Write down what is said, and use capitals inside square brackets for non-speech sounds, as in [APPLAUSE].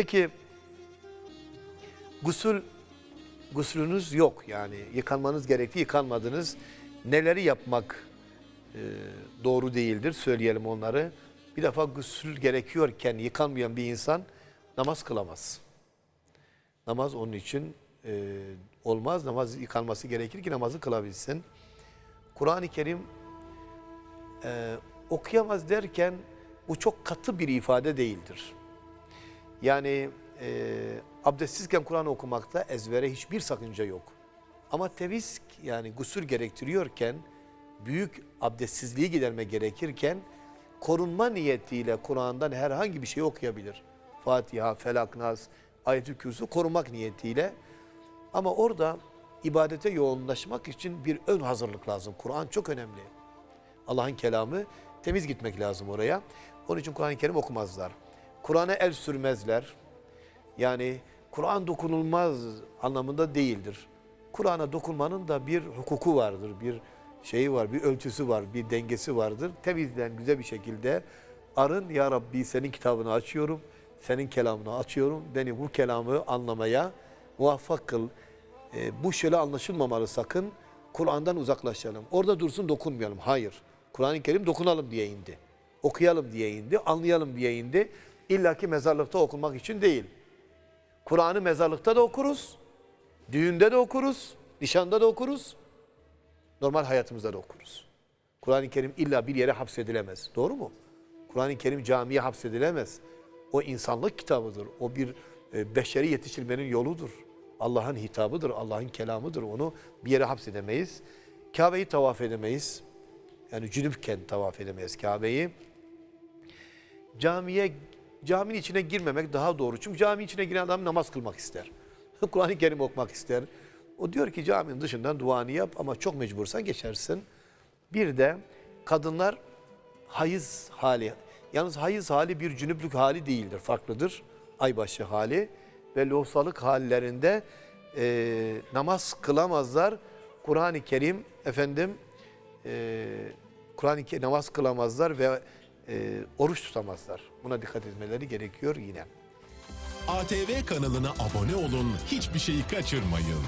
Peki gusül guslünüz yok yani yıkanmanız gerekti yıkanmadınız. Neleri yapmak e, doğru değildir söyleyelim onları. Bir defa gusül gerekiyorken yıkanmayan bir insan namaz kılamaz. Namaz onun için e, olmaz. Namaz yıkanması gerekir ki namazı kılabilsin. Kur'an-ı Kerim e, okuyamaz derken bu çok katı bir ifade değildir. Yani e, abdestsizken Kur'an okumakta ezbere hiçbir sakınca yok. Ama teviz yani gusül gerektiriyorken büyük abdestsizliği giderme gerekirken korunma niyetiyle Kur'an'dan herhangi bir şey okuyabilir. Fatiha, Felak, Nas, Ayet-i Kürsü korunmak niyetiyle. Ama orada ibadete yoğunlaşmak için bir ön hazırlık lazım. Kur'an çok önemli. Allah'ın kelamı temiz gitmek lazım oraya. Onun için Kur'an-ı Kerim okumazlar. Kur'an'a el sürmezler. Yani Kur'an dokunulmaz anlamında değildir. Kur'an'a dokunmanın da bir hukuku vardır, bir şeyi var, bir ölçüsü var, bir dengesi vardır. Temizlen güzel bir şekilde arın ya Rabbi senin kitabını açıyorum, senin kelamını açıyorum. Beni bu kelamı anlamaya muvaffak kıl. E, bu şöyle anlaşılmamalı sakın. Kur'an'dan uzaklaşalım. Orada dursun dokunmayalım. Hayır. Kur'an-ı Kerim dokunalım diye indi. Okuyalım diye indi, anlayalım diye indi. İlla ki mezarlıkta okunmak için değil. Kur'an'ı mezarlıkta da okuruz, düğünde de okuruz, nişanda da okuruz, normal hayatımızda da okuruz. Kur'an-ı Kerim illa bir yere hapsedilemez. Doğru mu? Kur'an-ı Kerim camiye hapsedilemez. O insanlık kitabıdır. O bir e, beşeri yetiştirmenin yoludur. Allah'ın hitabıdır, Allah'ın kelamıdır. Onu bir yere hapsedemeyiz. Kabe'yi tavaf edemeyiz. Yani cünüpken tavaf edemeyiz Kabe'yi. Camiye caminin içine girmemek daha doğru. Çünkü caminin içine giren adam namaz kılmak ister. [LAUGHS] Kur'an-ı Kerim okumak ister. O diyor ki caminin dışından duanı yap ama çok mecbursan geçersin. Bir de kadınlar hayız hali. Yalnız hayız hali bir cünüplük hali değildir. Farklıdır. Aybaşı hali ve lohusalık hallerinde e, namaz kılamazlar. Kur'an-ı Kerim efendim e, Kur'an-ı Kerim namaz kılamazlar ve e, oruç tutamazlar. Buna dikkat etmeleri gerekiyor yine. ATV kanalına abone olun, hiçbir şeyi kaçırmayın.